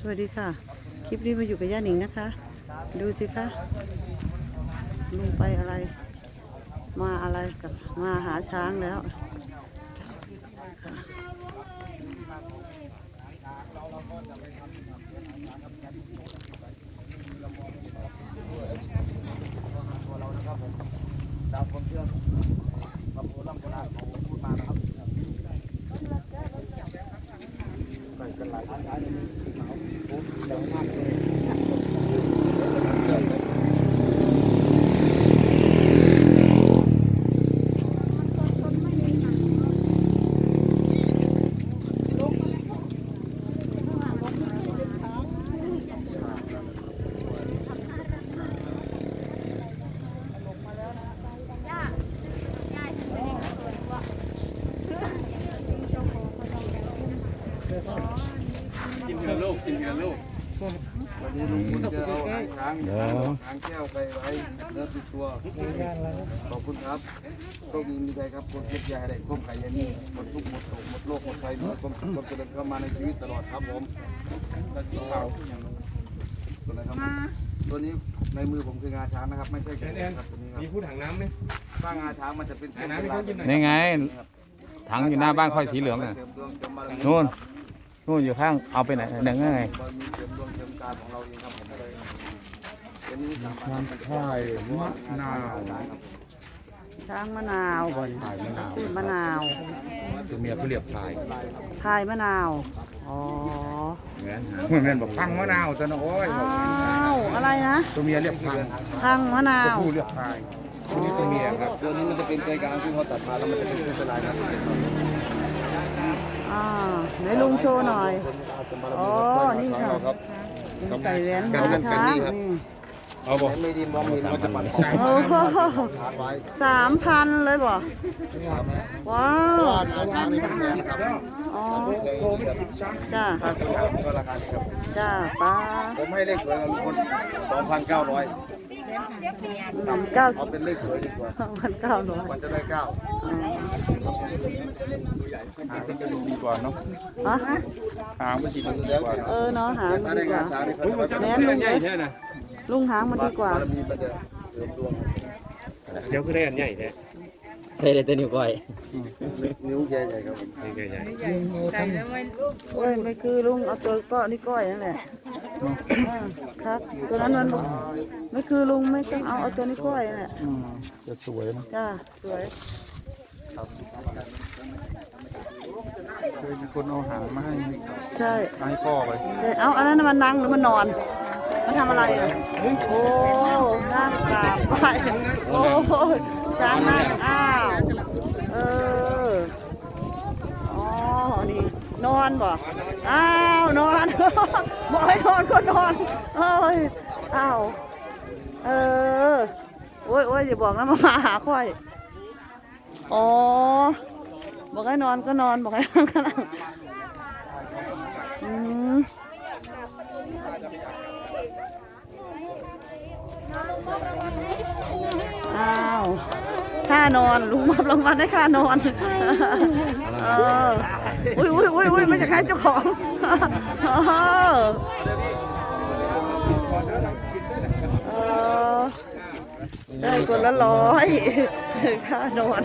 สวัสดีค่ะ คลิปนี้มาอยู่กับย่าหนิงนะคะ ดูสิคะลุงไปอะไร มาอะไรกับมาหาช้างแล้วตามความเชื่อพระโบราณโบราณของพูดมานะครับกันหลายท่านหลายในนี้ เขาพูดเยอะมากเลย วันนี้ลุงคุณจะเอาหางช้างหางแก้วไปไว้เนื้อติดตัว ขอบคุณครับโชคดีมีใจครับคนเก็บยาได้ก้มไข่ยันนี่หมดทุกข์หมดโศกหมดโรคหมดภัยหมดความสุขความเจริญเข้ามาในชีวิตตลอดครับผมตัวไหนครับตัวนี้ในมือผมคืองาช้างนะครับ ไม่ใช่แขนครับตัวนี้ครับมีพูดถังน้ำไหมถ้างาช้างมันจะเป็นเส้นน้ำให้เขากินหน่อยนี่ไงถังอยู่หน้าบ้านค่อยสีเหลืองน่ะเสริมดวงเสริมบารมีนู่น นู่นอยู่ข้างเอาไปไหนหนึ่งไงบารมีเสริมดวงเสริมการของเราเองครับผมเลยตัวนี้สามารถไข่มะนาวช้างมะนาวก่อนพูดมะนาวตัวเมียเขาเรียกพายพายมะนาวอ๋อเหมือนเหมือนบอกพังมะนาวตัวน้อยอ้าวอะไรนะตัวเมียเรียกพังพังมะนาตัววผู้เรียกพายตัวนี้ตัวเมียครับตัวนี้มันจะเป็นใจกลางที่เขาตัดมาแล้วมันจะเป็นเส้นสลายนะ อ่าไหนลุงโชว์หน่อย อ๋อ นี่ค่ะครับใส่แหวนหางช้างนี่เอาบอกไม่ดีมองมีมันจะปัดสายโอ้โหทางไว้สามพันเลยบ่ว้าวทางนี้มันแพงครับอ๋อ จ้า ถ้าตัวอย่างก็ราคานี้ครับจ้าป้าผมให้เลขสวยกับลุงพล2,900เก้า สองเก้าเอาเป็นเลขสวยดีกว่าพันเก้าร้อยมันจะได้เก้าหางมันจะดูดีกว่าเนาะอ๋อหางมันจะดูดีแล้วกว่าแต่เออเนาะหางถ้ามันได้ดีกงาว่านช้างนี่เขาจะว่าแม่นลุงใหญ่เอ้ยใช่นลุงหางมันดีกว่า บารมีมันจะเสริมดวงเดี๋ยวก็ได้อันใหญ่แท้ใช่เลยตัวนิ้วก้อยนิ้วใหญ่ๆครับผม ใหญ่ใหญ่ โอ้ยไม่คือลุงเอาตัวก็นี่ก้อยนั่นแหละ ครับตัวนั้นมันไม่คือลุงไม่ต้องเอาเอาตัวนี้ก้อยนั่นแหละอืมจะสวยนะจ้าสวยเคยมีคนเอาหางมาให้ใช่ให้พ่อไปแต่เอาอันนั้นมันนั่งหรือมันนอน มันทำอะไรอะโอ้นั่งกราบไหว้โอ้ช้างนั่งอ้าวเอออ๋อนี่น อนบ่อ้าวนอนบอกให้นอนก็นอนเอ้ยอ้าวเออโอ้ยโอ้ยอย่าบอกนะมามาหาค่อยอ๋อบอกให้นอนก็นอนบอกให้นั่งก็นั่งอืมอ้าวค่านอนลุงมอบรางวัลให้ค่านอนเออ อุ้ยอุ้ยอุ้ยอุ้ยไม่จะให้เจ้าของเออได้คนละร้อยค่านอน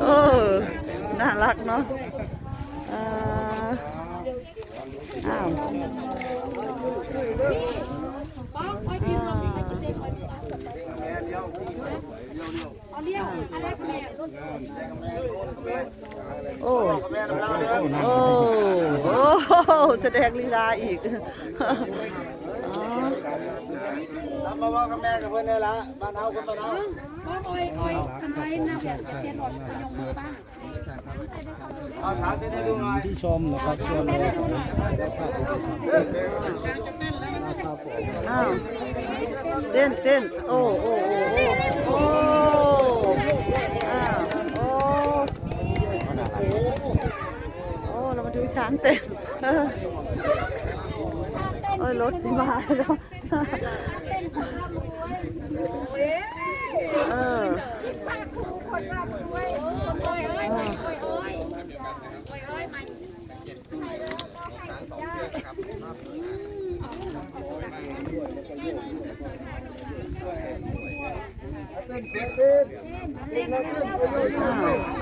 เออน่ารักเนาะเอออ้าว โอ้โอ้โอ้แสดงลีลาอีกอ๋อรับมาว่ากับแม่กับเพื่อนได้ละบ้านเฮาคนบ้านเฮาโอ้ยโอ้ยทำไมนะเบียดเบียดหลอดยงมือป้าเอาช้างเต้นให้ดูหน่อยที่ชมนะครับชมอ้าวเต้นเต้นโอ้โอ้โอ้โอ้ ช้างเต็มเออเออรถจิมาแล้วเออ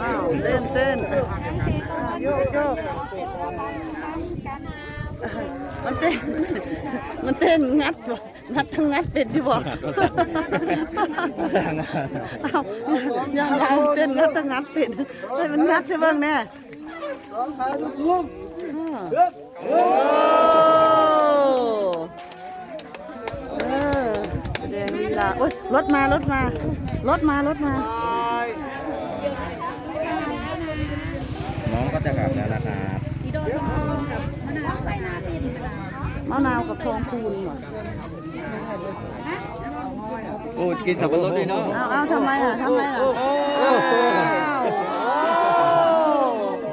อ้าวเต้นเต้นโยกโยก มันเต้น มันเต้นงัดบ่งัดทั้งงัดเป็นที่บอกสั่งมาอ้าวยังไงเต้นงัดทั้งงัดเป็นให้มันงัดใช่บ้างแน่โอ้เออแสดงลีลาโอ้ยรถมารถมารถมารถมา น้องก็จะกลับแล้วนะครับ มะนาวกับทองคูณว่ะโอ้กินสับปะรดด้วยเนาะเอาเอาทำไมอะทำไมอะโอ้โหอ้าว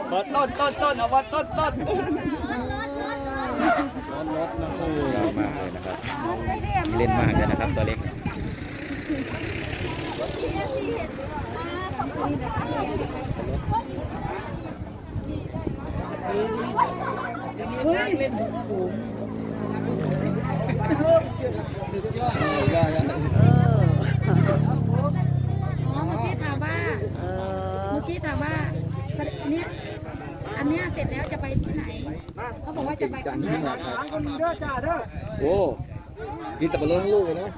โอ้ต้นต้นต้นเอาว่าต้นต้นชอบมากเลยนะครับเล่นมากเลยนะครับตัวเล็ก อ๋อเมื่อกี้ถามว่า เออ เมื่อกี้ถามว่าเนี้ยอันเนี้ยเสร็จแล้วจะไปที่ไหน เขาบอกว่าจะไปกับโอ้กินสับปะรดทั้งลูกเลยนะ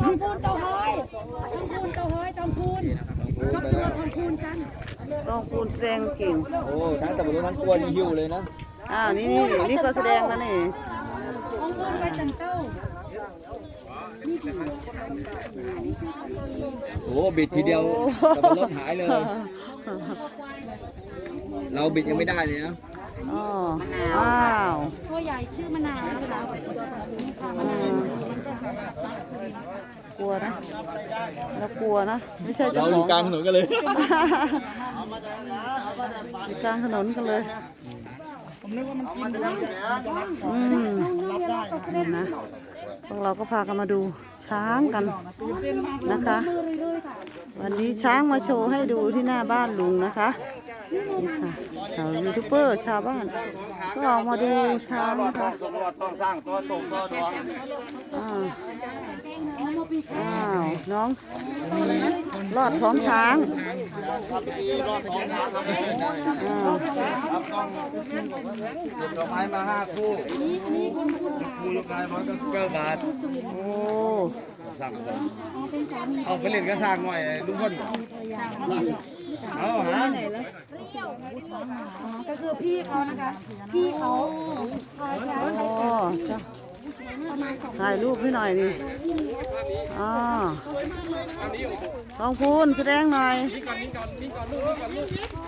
ทองพูนเต้าห้อยทองพูนเต้าห้อยทองพูนยกตัวทองพูนกันทองคูณแสดงเก่ง โอ้ทั้งสับปะรดทั้งตัวนี่หิวเลยนะ อ้าว นี่นี่นี่ก็แสดงแล้วนี่ทองพูน ไปจันเต้าโอ้บิดทีเดียวสับปะรดหายเลย เราบิดยังไม่ได้เลยนะอ๋ออ้าวตัวใหญ่ชื่อมะนาวนะคะอืมกลัวนะแล้วกลัวนะไม่ใช่เราเจ้าอขอยู่งกลางถนนกันเลย อยู่กลางถนนกันเลย อืมนี่นะพวกเราก็พากันมาดูช้างกันนะคะ วันนี้ช้างมาโชว์ให้ดูที่หน้าบ้านลุงนะคะนี่ค่ะชาวยูทูบเบอร์ชาวบ้านก็ออกมาดูช้างนะคะต้องสร้างตัวส่งตัวดวงอ้าวอ้าวน้องรอดท้องช้างอ้าว ด็ดดอกไม้มาห้าคู่คู่ลูกชายร้อยเก้าบาทโอ้สั่งสองเอาไปเล่นก็สร้างหน่อยลุงพลเอาหาก็คือพี่เขานะคะ พี่เขาพาช้างโอ้จ้ะ ถ่ายรูปให้หน่อยดิอ๋อลองพูนแสดงหน่อย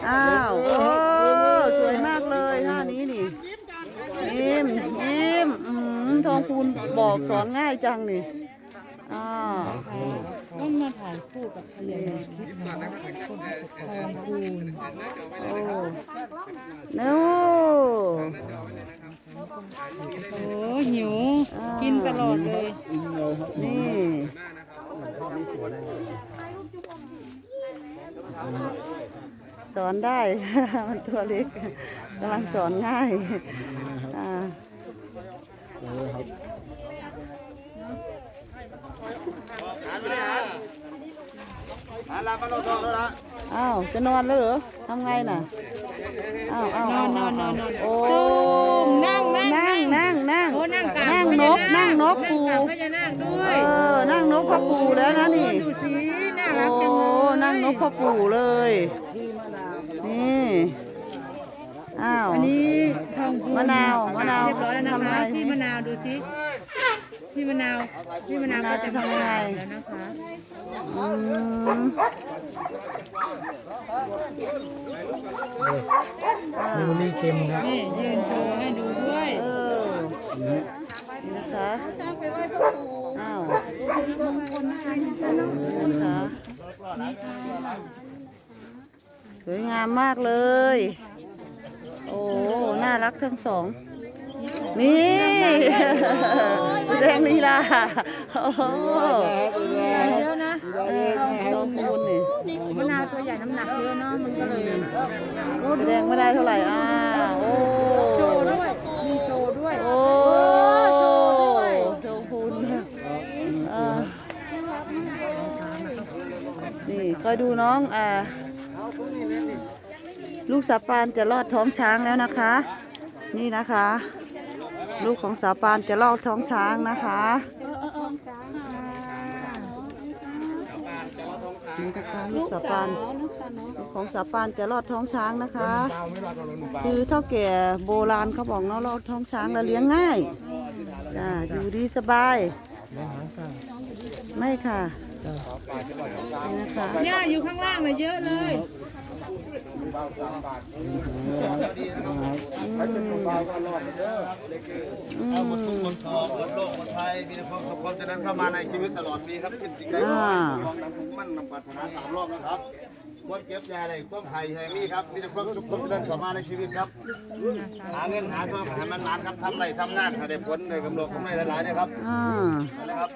อ้าวโอ้สวยมากเลยท่านี้นี่ยิ้มยิ้มอืมทองพูนบอกสอนง่ายจังนี่อ่าต้องมาถ่ายคู่กับพยานาคทองพูนโอ้เน้ โอ้หิว กินตลอดเลย นี่สอนได้ มันตัวเล็กกำลังสอนง่ายอ่าหาลาบ้านเราทองแล้วละอ้าว จะนอนแล้วเหรอทำไงน่ะ อ้าวอ้าวนอนนอนนอนโอ้ นั่งนกนั่งนกปูเออนั่งนกพ่อปู่แล้วนะนี่ ดูสิน่ารักจังเลยนั่งนกพ่อปู่เลย นี่อ้าว อันนี้ทองมะนาวมะนาวเรียบร้อยแล้วนะคะพี่มะนาวดูสิพี่มะนาวพี่มะนาวจะทำยังไงแล้วนะคะอืมดูนี่เค็มครับนี่ยืนโชว์ให้ดูด้วย เออ นี่นะคะอ้าวนะคะสวยงามมากเลย โอ้ น่ารักทั้งสอง นี่แสดงลีลาโอ้โหเยอะนะลองคูณนี่มะนาวตัวใหญ่น้ำหนักเยอะเนาะ มันก็เลยแสดงไม่ได้เท่าไหร่อ่าโอ้โชว์ด้วย มีโชว์ด้วย โอ้โชว์โชว์คุณนี่ก็อยดูน้องอ่า ลูกสาปานจะลอดท้องช้างแล้วนะคะ นี่นะคะ ลูกของสาปานจะลอดท้องช้างนะคะนี่นะคะลูกสาปานของสาปานจะลอดท้องช้างนะคะ คือเท่าแก่โบราณเขาบอกเนาะลอดท้องช้างแล้วเลี้ยงง่ายจ้าอยู่ดีสบาย ไม่ค่ะนี่นะคะเนี่ยอยู่ข้างล่างเลยเยอะเลย เอาหมดทุกข์หมดโศกหมดโรคหมดภัยมีแต่ความสุขความเจริญเข้ามาในชีวิตตลอดปีครับคิดสิ่งใดก็ขอให้สมหวังดังมุ่งมั่นนำปรารถนาสามรอบนะครับควรเก็บยาใดความไผ่ให้มีครับมีแต่ความสุขความเจริญเข้ามาในชีวิตครับหาเงินหาทองให้มันนานครับทำไรทำงานให้ได้ผลได้กำไรกำไรหลายๆนะครับอ่านะครับ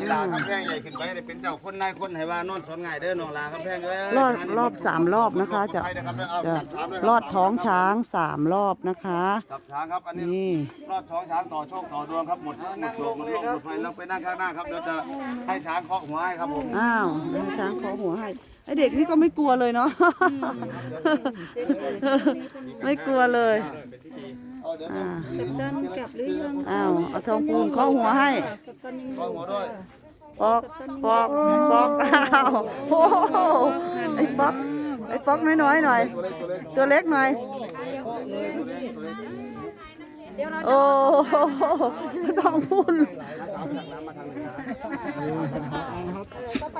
กีฬาคำแพงใหญ่ขึ้นไปได้เป็นเจ้าคนนายคนให้ว่านอนสอนง่ายเด้อน้องลาคำแพงเอ้ยรอดรอบสามรอบนะคะจะไปนะครับเอาจะถามเลยครับลอดท้องช้างสามรอบนะคะครับช้างครับอันนี้นี่รอดท้องช้างต่อโชคต่อดวงครับหมดหมดโศกหมดโรคหมดภัยเราไปนั่งข้างหน้าครับเดี๋ยวจะให้ช้างเคาะหัวให้ครับผมอ้าวเดี๋ยวให้ช้างขอหัวให้ไอเด็กนี่ก็ไม่กลัวเลยเนาะไม่กลัวเลยเอาเดี๋ยวอ่าต้นกลับหรือยังอ้าวเอาทองปูนเคาะหัวให้เคาะหัวด้วยปอกปอกปอกอ้าวโอ้โหไอ้ป๊อกไอ้ป๊อกน้อยๆหน่อย ตัวเล็กหน่อยโอ้โหทองปูนสามจากน้ำมาทางไหนนะก็ไป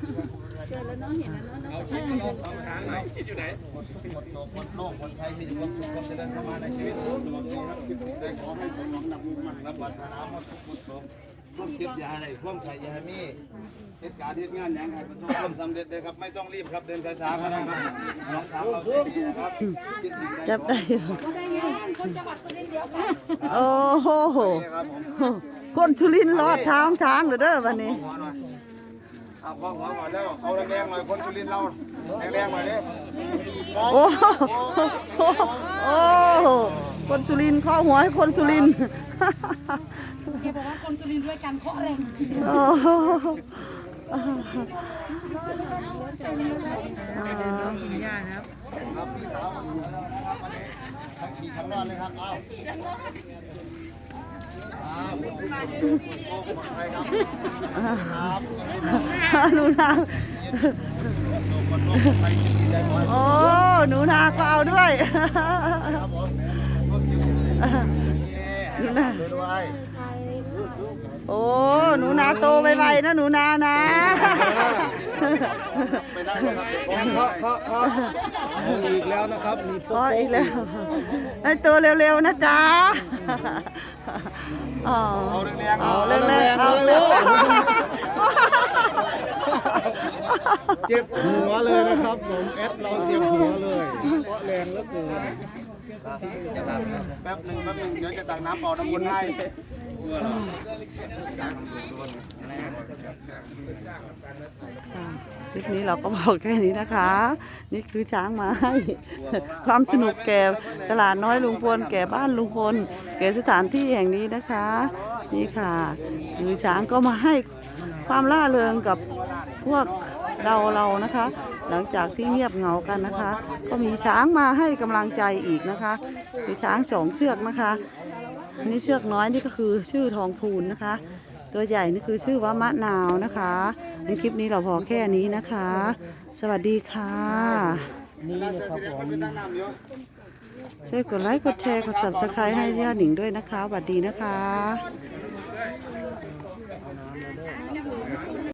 เชิญทุกคนมาเลยอ๋อเชิญแล้วน้องเห็นแล้วน้องหมดโศกหมดโรคหมดภัยมีแต่ความสุขความเจริญเข้ามาในชีวิตตลอดปีครับคิดสิ่งใดขอให้สมหวังดังมุ่งมั่นรับปรารถนาหมดทุกข์หมดโศกร่วมคิดอย่าให้ร่วมใส่ยามีเหตุการณ์เหตุงานอย่างให้ประสบความสำเร็จเลยครับไม่ต้องรีบครับเดินช้าๆก็ได้ครับน้องสาวเราใจดีนะครับจับได้อยู่ได้ไงคนจังหวัดสุรินทร์เดียวกันโอ้โหครับผมคนชุลินทร์รอดท้าช้างเหรือเด้อวันนี้ เอาข้อหัวก่อนแล้วเอาแรงๆหน่อยคนสุรินทร์เราแรงๆหน่อยดิโอ้โหโอ้โหคนสุรินทร์ข้อหัวให้คนสุรินทร์แกบอกว่าคนสุรินทร์ด้วยกันเคาะแรงโอ้โหครับพี่สาวของหนูแล้วนะครับวันนี้ทั้งขี่ทั้งนอนเลยครับเอาอ่า หมดทุกข์หมดโศกหมดโรคหมดภัยครับครับหนูนาหมดโรคหมดภัยคิดสิ่งใดขอให้โอ้หนูนาก็เอาด้วยครับผมร่วมคิดสิ่งใดนี่ด้วย โอ้ หนูนาโตไวๆนะหนูนานะ ไปนั่งเลยครับเคาะเคาะเคาะอีกแล้วนะครับ มีพออีกแล้วไอตัวเร็วๆนะจ๊ะอ๋อเอาแรงๆเอาเร็วๆเอาเร็ว เจ็บหัวเลยนะครับผมแอดเราเจ็บหัวเลยเพราะแรงเหลือเกินแป๊บหนึ่งแป๊บหนึ่งเดี๋ยวจะตักน้ำเปล่าน้ำมนให้คลิปนี้เราก็บอกแค่นี้นะคะ นี่คือช้างมาให้ความสนุกแก่ตลาดน้อยลุงพลแก่บ้านลุงพลแก่สถานที่แห่งนี้นะคะ นี่ค่ะ คือช้างก็มาให้ความล่าเริงกับ พวกเราเรานะคะ หลังจากที่เงียบเหงากันนะคะ ก็มีช้างมาให้กำลังใจอีกนะคะ มีช้างสองเชือกนะคะอันนี้เชือกน้อยนี่ก็คือชื่อทองพูนนะคะ ตัวใหญ่นี่คือชื่อว่ามะนาวนะคะ ในคลิปนี้เราพอแค่นี้นะคะ สวัสดีค่ะนี่นะครับผมช่วยกดไลค์กดแชร์กด subscribe ให้ย่าหนิงด้วยนะคะสวัสดีนะคะ